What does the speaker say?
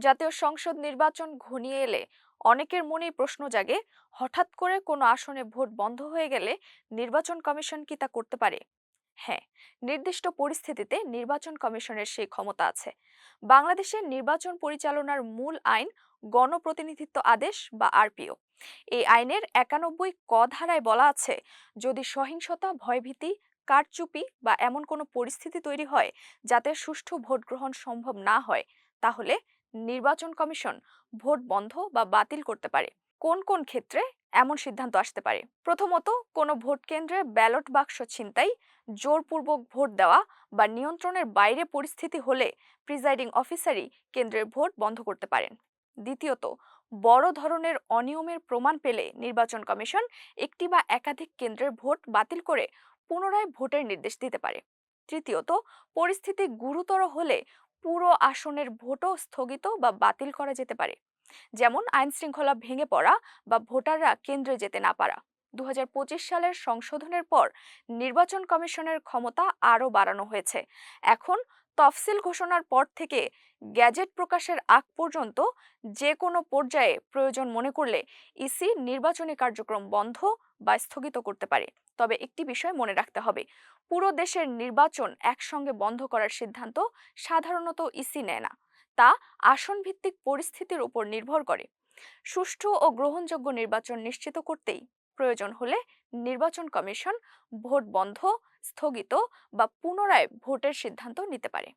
জাতীয় সংসদ নির্বাচন ঘনিয়ে এলে অনেকের মনেই প্রশ্ন জাগে, হঠাৎ করে কোনো আসনে ভোট বন্ধ হয়ে গেলে নির্বাচন কমিশন কি তা করতে পারে? হ্যাঁ নির্দিষ্ট পরিস্থিতিতে নির্বাচন কমিশনের সেই ক্ষমতা আছে। বাংলাদেশের নির্বাচন পরিচালনার মূল আইন গণপ্রতিনিধিত্ব আদেশ বা আরপিও। এই আইনের একানব্বই ক ধারায় বলা আছে, যদি সহিংসতা, ভয়ভীতি, কারচুপি বা এমন কোনো পরিস্থিতি তৈরি হয় যাতে সুষ্ঠু ভোট গ্রহণ সম্ভব না হয়, তাহলে নির্বাচন কমিশন ভোট বন্ধ বা বাতিল করতে পারে। কোন কোন ক্ষেত্রে এমন সিদ্ধান্ত আসতে পারে? প্রথমত, কোনো ভোট কেন্দ্রে ব্যালট বাক্স ছিনতাই, জোরপূর্বক ভোট দেওয়া বা নিয়ন্ত্রণের বাইরে পরিস্থিতি হলে প্রিজাইডিং অফিসারই কেন্দ্রের ভোট বন্ধ করতে পারেন। দ্বিতীয়ত, বড় ধরনের অনিয়মের প্রমাণ পেলে নির্বাচন কমিশন একটি বা একাধিক কেন্দ্রের ভোট বাতিল করে পুনরায় ভোটের নির্দেশ দিতে পারে। তৃতীয়ত, পরিস্থিতি গুরুতর হলে পুরো আসনের ভোটও স্থগিত বা বাতিল করা যেতে পারে। যেমন আইন শৃঙ্খলা ভেঙে পড়া বা ভোটাররা কেন্দ্রে যেতে না পারা। দু হাজার পঁচিশ সালের সংশোধনের পর নির্বাচন কমিশনের ক্ষমতা আরও বাড়ানো হয়েছে। এখন তফসিল ঘোষণার পর থেকে গ্যাজেট প্রকাশের আগ পর্যন্ত যে কোনো পর্যায়ে প্রয়োজন মনে করলে ইসি নির্বাচনী কার্যক্রম বন্ধ বা স্থগিত করতে পারে। তবে একটি বিষয় মনে রাখতে হবে, পুরো দেশের নির্বাচন একসঙ্গে বন্ধ করার সিদ্ধান্ত সাধারণত ইসি নেয় না। তা আসন ভিত্তিক পরিস্থিতির উপর নির্ভর করে। সুষ্ঠু ও গ্রহণযোগ্য নির্বাচন নিশ্চিত করতেই প্রয়োজন হলে নির্বাচন কমিশন ভোট বন্ধ স্থগিত বা পুনরায় ভোটের সিদ্ধান্ত নিতে পারে।